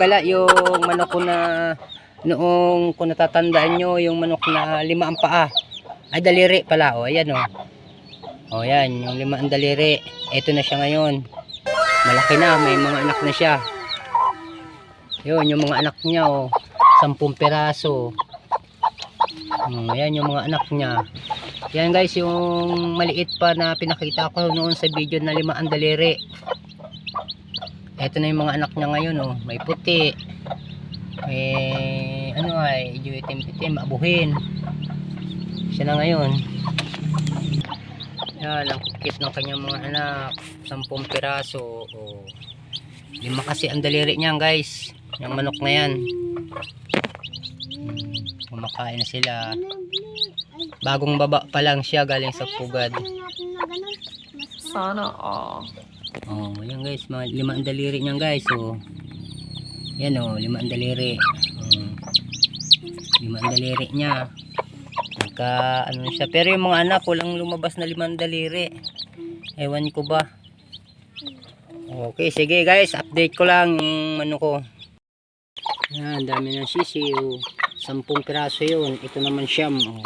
gala yung manok ko na noong kung natatandaan nyo yung manok na lima ang paa. Ay daliri pala oh. Ayan oh. Oh yan yung lima ang daliri. Ito na siya ngayon. Malaki na may mga anak na siya. Yun yung mga anak niya oh. Sampung peraso. Hmm, ayan yung mga anak niya. Yan guys, yung maliit pa na pinakita ko noon sa video na lima ang daliri. Ito na yung mga anak niya ngayon, oh. May puti. May, ano ay, itim-itim, abuhin. Siya na ngayon. Yan, ang kit ng kanyang mga anak. Sampung piraso. Oh. Lima kasi ang daliri niyan, guys. Yung manok na yan. Kumakain na sila. Bagong baba pa lang siya galing sa pugad. Sana all. Oh, yan guys, mga lima ang daliri niyan guys. Oh. Yan oh, lima ang daliri. Oh. Lima ang daliri niya. Nagka ano siya. Pero yung mga anak walang lumabas na lima ang daliri. Ewan ko ba. Okay, sige guys, update ko lang ano ko. Yan, dami ng sisiw. Sampung piraso yun. Ito naman siyam. Oh.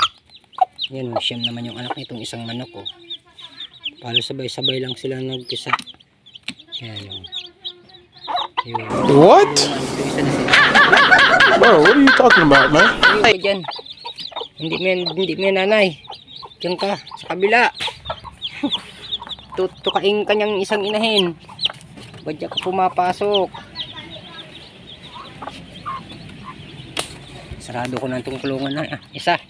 Yan oh, siyam naman yung anak nitong isang manok oh. Para sabay-sabay lang sila nagkisa. Yan o. Yun. What? Bro, what are you talking about, man? Ay, dyan. Hindi mo yan, hindi mo yan nanay. Diyan ka, sa kabila. Tutukain kanyang isang inahin. Badya ka pumapasok. Sarado ko na itong kulungan na. ah, Isa.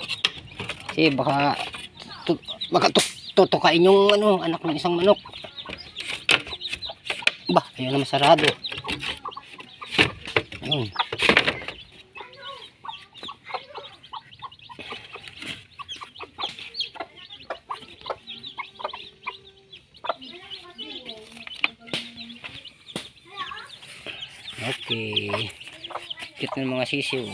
Kasi baka, tu, baka tu, tutukain yung ano, anak ng isang manok. Ba, ayun naman sarado. Ayun. Okay. Cute ng mga sisiw.